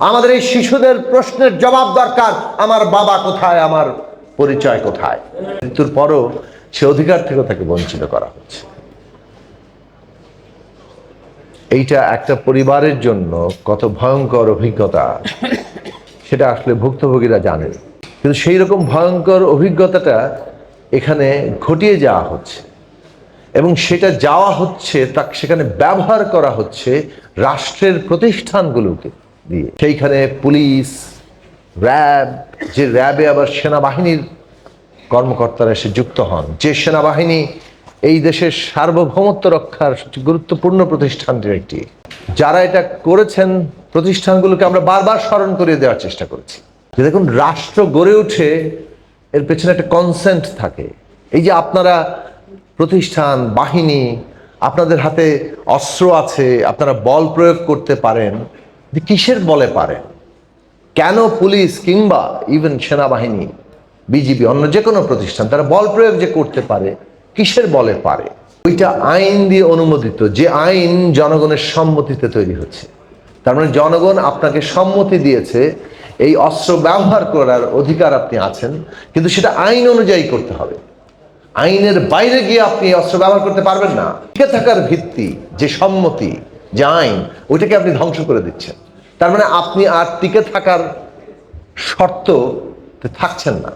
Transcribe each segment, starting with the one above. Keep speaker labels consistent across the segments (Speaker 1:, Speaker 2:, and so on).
Speaker 1: আমাদের এই শিশুদের প্রশ্নের জবাব দরকার, আমার বাবা কোথায়, আমার পরিচয় কোথায়? মৃত্যুর পরও সে অধিকার থেকে তাকে বঞ্চিত করা হচ্ছে। এইটা একটা পরিবারের জন্য কত ভয়ঙ্কর অভিজ্ঞতা, সেটা আসলে ভুক্তভোগীরা জানেন। কিন্তু সেই রকম ভয়ঙ্কর অভিজ্ঞতাটা এখানে ঘটিয়ে যাওয়া হচ্ছে এবং সেটা যাওয়া হচ্ছে তা সেখানে ব্যবহার করা হচ্ছে রাষ্ট্রের প্রতিষ্ঠানগুলোকে। দিয়ে। সেইখানে পুলিশ, র্যাব, যে র্যাবে আবার সেনাবাহিনীর কর্মকর্তারা এসে যুক্ত হন। যে সেনাবাহিনী এই দেশের সার্বভৌমত্ব রক্ষার গুরুত্বপূর্ণ প্রতিষ্ঠানটির একটি। যারা এটা করেছেন, প্রতিষ্ঠানগুলোকে আমরা বারবার স্মরণ করিয়ে দেওয়ার চেষ্টা করেছি। যে দেখুন, রাষ্ট্র গড়ে উঠে এর পেছনে একটা কনসেন্ট থাকে। এই যে আপনারা প্রতিষ্ঠান, বাহিনী, আপনাদের হাতে অস্ত্র আছে, আপনারা বল প্রয়োগ করতে পারেন কিসের বলে পারে? কেন পুলিশ কিংবা ইভেন সেনাবাহিনী, বিজিবি, অন্য যে কোনো প্রতিষ্ঠান, তারা বল প্রয়োগ যে করতে পারে, কিসের বলে পারে? ওইটা আইন দিয়ে অনুমোদিত, যে আইন জনগণের সম্মতিতে তৈরি হচ্ছে। তার মানে জনগণ আপনাকে সম্মতি দিয়েছে, এই অস্ত্র ব্যবহার করার অধিকার আপনি আছেন, কিন্তু সেটা আইন অনুযায়ী করতে হবে। আইনের বাইরে গিয়ে আপনি অস্ত্র ব্যবহার করতে পারবেন না। টিকে থাকার ভিত্তি, যে সম্মতি যে ওইটাকে আপনি ধ্বংস করে দিচ্ছেন। তার মানে আপনি আর টিকে থাকার শর্ত থাকছেন না।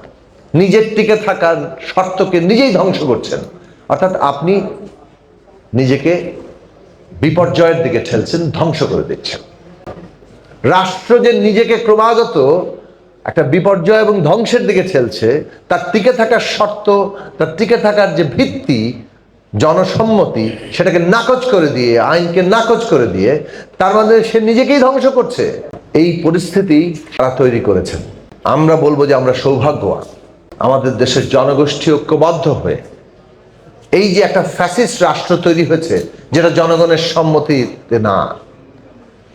Speaker 1: নিজের টিকে থাকার শর্তকে নিজেই ধ্বংস করছেন। অর্থাৎ আপনি নিজেকে বিপর্যয়ের দিকে ঠেলছেন, ধ্বংস করে দিচ্ছেন। রাষ্ট্র যে নিজেকে ক্রমাগত একটা বিপর্যয় এবং ধ্বংসের দিকে ঠেলছে, তার টিকে থাকার শর্ত, তার টিকে থাকার যে ভিত্তি জনসম্মতি, সেটাকে নাকচ করে দিয়ে, আইনকে নাকচ করে দিয়ে, তার মানে সে নিজেকেই ধ্বংস করছে। এই পরিস্থিতি তারা তৈরি করেছেন। আমরা বলব যে আমরা সৌভাগ্যবান। আমাদের দেশের জনগোষ্ঠী ঐক্যবদ্ধ হয়ে এই যে একটা ফ্যাসিস্ট রাষ্ট্র তৈরি হয়েছে, যেটা জনগণের সম্মতিতে না,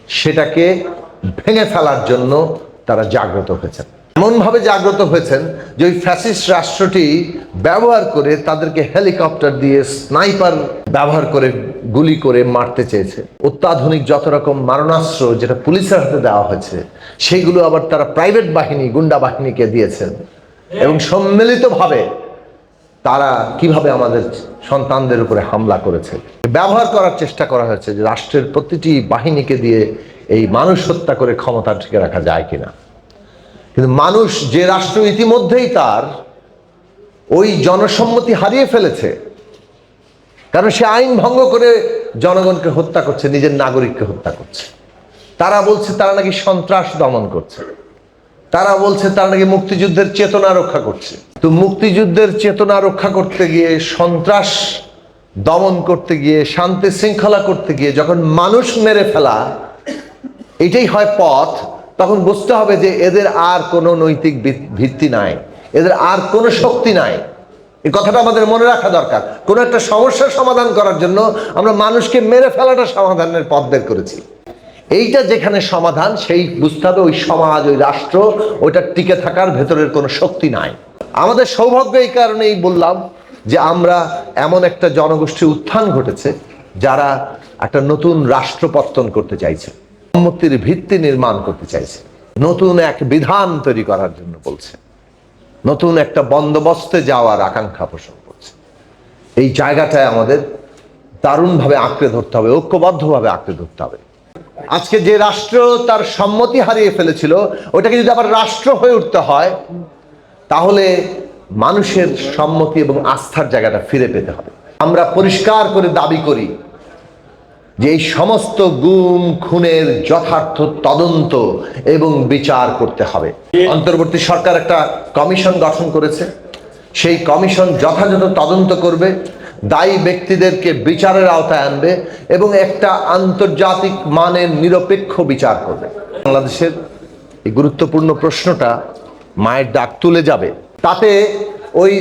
Speaker 1: সেটাকে ভেঙে ফেলার জন্য তারা জাগ্রত হয়েছেন। এমনভাবে জাগ্রত হয়েছেন যে ওই ফ্যাসিস্ট রাষ্ট্রটি ব্যবহার করে তাদেরকে হেলিকপ্টার দিয়ে স্নাইপার ব্যবহার করে গুলি করে মারতে চেয়েছে। অত্যাধুনিক যত রকম মারণাস্ত্র যেটা পুলিশের হাতে দেওয়া হয়েছে সেইগুলো আবার তারা প্রাইভেট বাহিনী, গুন্ডা বাহিনীকে দিয়েছেন। এবং সম্মিলিতভাবে তারা কীভাবে আমাদের সন্তানদের উপরে হামলা করেছে। ব্যবহার করার চেষ্টা করা হয়েছে যে রাষ্ট্রের প্রতিটি বাহিনীকে দিয়ে এই মানুষ হত্যা করে ক্ষমতা টিকে রাখা যায় কিনা। কিন্তু মানুষ যে রাষ্ট্র ইতিমধ্যেই তার, ওই জনসম্মতি হারিয়ে ফেলেছে। কারণ সে আইন ভঙ্গ করে জনগণকে হত্যা করছে, নিজের নাগরিককে হত্যা করছে। তারা বলছে তারা নাকি সন্ত্রাস দমন করছে। তারা বলছে তারা নাকি মুক্তিযুদ্ধের চেতনা রক্ষা করছে। তো মুক্তিযুদ্ধের চেতনা রক্ষা করতে গিয়ে, সন্ত্রাস দমন করতে গিয়ে, শান্তি শৃঙ্খলা করতে গিয়ে যখন মানুষ মেরে ফেলা, এটাই হয় পথ তখন বুঝতে হবে যে এদের আর কোনো নৈতিক ভিত- ভিত্তি নাই। এদের আর কোনো শক্তি নাই। এই কথাটা আমাদের মনে রাখা দরকার। কোনো একটা সমস্যার সমাধান করার জন্য আমরা মানুষকে মেরে ফেলাটা সমাধানের পথ বের করেছি। এইটা যেখানে সমাধান, সেই বুঝতে হবে ওই সমাজ, ওই রাষ্ট্র, ওইটা টিকে থাকার ভেতরের কোনো শক্তি নাই। আমাদের সৌভাগ্য এই কারণেই বললাম যে আমরা এমন একটা জনগোষ্ঠীর উত্থান ঘটেছে যারা একটা নতুন রাষ্ট্র পত্তন করতে চাইছে। সম্মতির ভিত্তি নির্মাণ করতে চাইছে। নতুন এক বিধান তৈরি করার জন্য বলছে। নতুন একটা বন্দোবস্তে যাওয়ার আকাঙ্ক্ষা পোষণ করছে। এই জায়গাটায় আমাদের দারুণভাবে আঁকড়ে ধরতে হবে, ঐক্যবদ্ধভাবে আঁকড়ে ধরতে হবে। আজকে যে রাষ্ট্র তার সম্মতি হারিয়ে ফেলেছিল, ওটাকে যদি আবার রাষ্ট্র হয়ে উঠতে হয়, তাহলে মানুষের সম্মতি এবং আস্থার জায়গাটা ফিরে পেতে হবে। আমরা পরিষ্কার করে দাবি করি যে এই সমস্ত গুম, খুনের যথার্থ তদন্ত এবং বিচার করতে হবে। অন্তর্বর্তী সরকার একটা কমিশন গঠন করেছে। সেই কমিশন যথাযথ তদন্ত করবে, দায়ী ব্যক্তিদেরকে বিচারের আওতায় আনবে এবং একটা আন্তর্জাতিক মানের নিরপেক্ষ বিচার করবে। বাংলাদেশের এই গুরুত্বপূর্ণ প্রশ্নটা মায়ের ডাক তুলে যাবে। তাতে ওই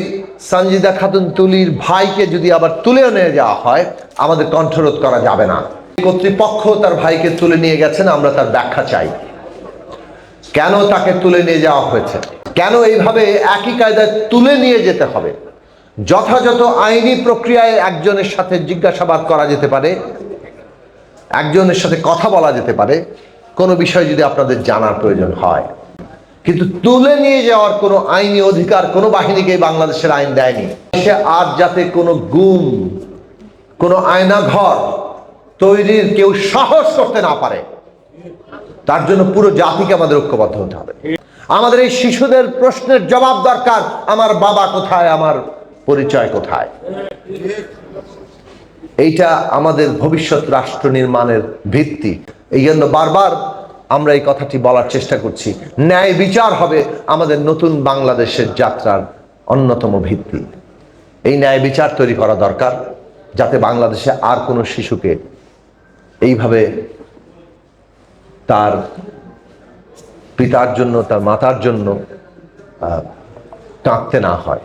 Speaker 1: সঞ্জিদা খাতুন তুলির ভাইকে যদি আবার তুলেও নিয়ে যাওয়া হয়, আমাদের কণ্ঠরোধ করা যাবে না। কর্তৃপক্ষ তার ভাইকে তুলে নিয়ে গেছেন, আমরা তার ব্যাখ্যা চাই। কেন তাকে তুলে নিয়ে যাওয়া হয়েছে? কেন এইভাবে একই কায়দায় তুলে নিয়ে যেতে হবে? যথাযথ আইনি প্রক্রিয়ায় একজনের সাথে জিজ্ঞাসাবাদ করা যেতে পারে, একজনের সাথে কথা বলা যেতে পারে, কোনো বিষয় যদি আপনাদের জানার প্রয়োজন হয়। কিন্তু তুলে নিয়ে যাওয়ার কোনো আইনি অধিকার কোনো বাহিনীকে বাংলাদেশের আইন দেয়নি। সে আর যাতে কোনো গুম, কোনো আয়নাঘর তৈরির কেউ সাহস করতে না পারে, তার জন্য পুরো জাতিকে আমাদের ঐক্যবদ্ধ হতে হবে। আমাদের এই শিশুদের প্রশ্নের জবাব দরকার, আমার বাবা কোথায়, আমার পরিচয় কোথায়? এইটা আমাদের ভবিষ্যৎ রাষ্ট্র নির্মাণের ভিত্তি। এই জন্য বারবার আমরা এই কথাটি বলার চেষ্টা করছি। ন্যায় বিচার হবে আমাদের নতুন বাংলাদেশের যাত্রার অন্যতম ভিত্তি। এই ন্যায় বিচার তৈরি করা দরকার, যাতে বাংলাদেশে আর কোনো শিশুকে এইভাবে তার পিতার জন্য, তার মাতার জন্য কাঁদতে না হয়।